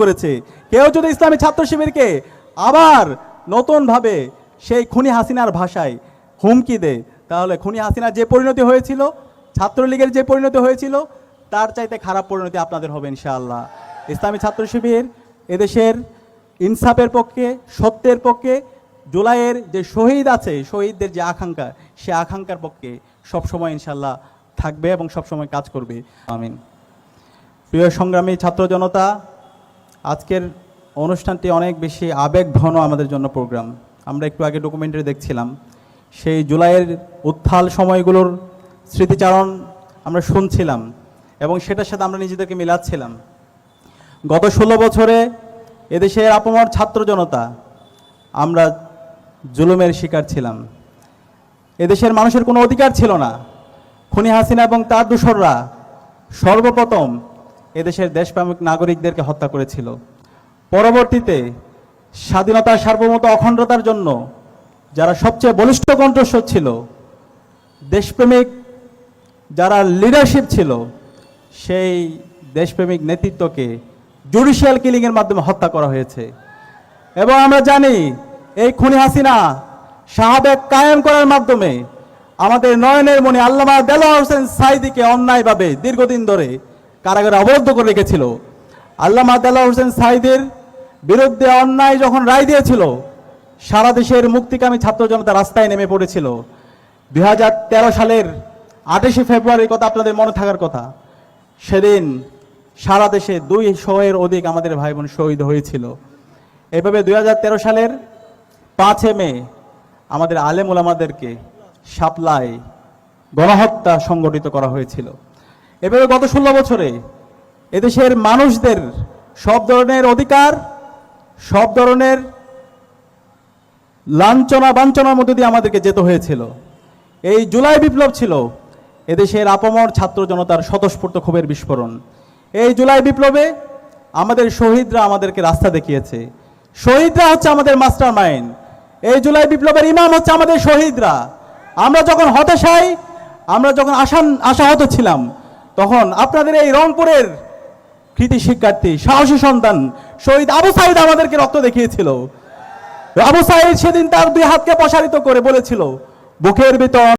করেছে। কেউ যদি ইসলামী ছাত্র শিবিরকে আবার নতুনভাবে সেই খুনি হাসিনার ভাষায় হুমকি দেয়, তাহলে খুনি হাসিনার যে পরিণতি হয়েছিল, ছাত্রলীগের যে পরিণতি হয়েছিল, তার চাইতে খারাপ পরিণতি আপনাদের হবে ইনশাআল্লাহ। ইসলামী ছাত্র শিবির এদেশের ইনসাফের পক্ষে, সত্যের পক্ষে, জুলাইয়ের যে শহীদ আছে, শহীদদের যে আকাঙ্ক্ষা, সে আকাঙ্ক্ষার পক্ষে সবসময় ইনশাল্লাহ থাকবে এবং সবসময় কাজ করবে। আমিন। প্রিয় সংগ্রামী ছাত্র জনতা আজকের অনুষ্ঠানটি অনেক বেশি আবেগঘন আমাদের জন্য প্রোগ্রাম আমরা একটু আগে ডকুমেন্টারি দেখছিলাম। সেই জুলাইয়ের উত্থাল সময়গুলোর স্মৃতিচারণ আমরা শুনছিলাম এবং সেটার সাথে আমরা নিজেদেরকে মিলাচ্ছিলাম। গত ষোলো বছরে এদেশের আপমর ছাত্র জনতা আমরা জুলুমের শিকার ছিলাম। এদেশের মানুষের কোনো অধিকার ছিল না। খুনি হাসিনা এবং তার দূষররা সর্বপ্রথম এদেশের দেশপ্রেমিক নাগরিকদেরকে হত্যা করেছিল। পরবর্তীতে স্বাধীনতা সার্বভৌমত অখণ্ডতার জন্য যারা সবচেয়ে বলিষ্ঠ কণ্ঠস্বর ছিল, দেশপ্রেমিক যারা লিডারশিপ ছিল, সেই দেশপ্রেমিক নেতৃত্বকে জুডিশিয়াল কিলিংয়ের মাধ্যমে হত্যা করা হয়েছে। এবং আমরা জানি, এই খুনি হাসিনা শাহাবেগ কায়েম করার মাধ্যমে আমাদের নয়নের মনে আল্লামা দেলোয়ার হোসেন সাইদিকে অন্যায়ভাবে দীর্ঘদিন ধরে কারাগারে অবরুদ্ধ করে রেখেছিল। আল্লামা দেলোয়ার হোসেন সাইদের বিরুদ্ধে অন্যায় যখন রায় দিয়েছিল, সারা দেশের মুক্তিকামী ছাত্র জনতা রাস্তায় নেমে পড়েছিল। দুই হাজার তেরো সালের আঠাশে ফেব্রুয়ারির কথা আপনাদের মনে থাকার কথা। সেদিন সারা দেশে দুই শোয়ের অধিক আমাদের ভাই বোন শহীদ হয়েছিল। এভাবে দুই হাজার তেরো সালের পাঁচে মে আমাদের আলেম ওলামাদেরকে সাপলায় গণহত্যা সংগঠিত করা হয়েছিল। এভাবে গত ষোলো বছরে এদেশের মানুষদের সব ধরনের অধিকার, সব ধরনের লাঞ্ছনা বাঞ্ছনার মধ্যে দিয়ে আমাদেরকে যেতে হয়েছিল। এই জুলাই বিপ্লব ছিল এদেশের আপামর ছাত্র জনতার স্বতঃস্ফূর্ত ক্ষোভের বিস্ফোরণ। এই জুলাই বিপ্লবে আমাদের শহীদরা আমাদেরকে রাস্তা দেখিয়েছে। শহীদরা হচ্ছে আমাদের মাস্টার মাইন্ড এই জুলাই বিপ্লবের ইমাম হচ্ছে আমাদের শহীদরা। আমরা যখন হতাশায়, আমরা যখন আশান আশাহত ছিলাম তখন আপনাদের এই রংপুরের কৃতি শিক্ষার্থী, সাহসী সন্তান শহীদ আবু সাইদ আমাদেরকে রক্ত দেখিয়েছিল। আবু সাইদ সেদিন তার দুই হাতকে প্রসারিত করে বলেছিল, বুকের ভিতর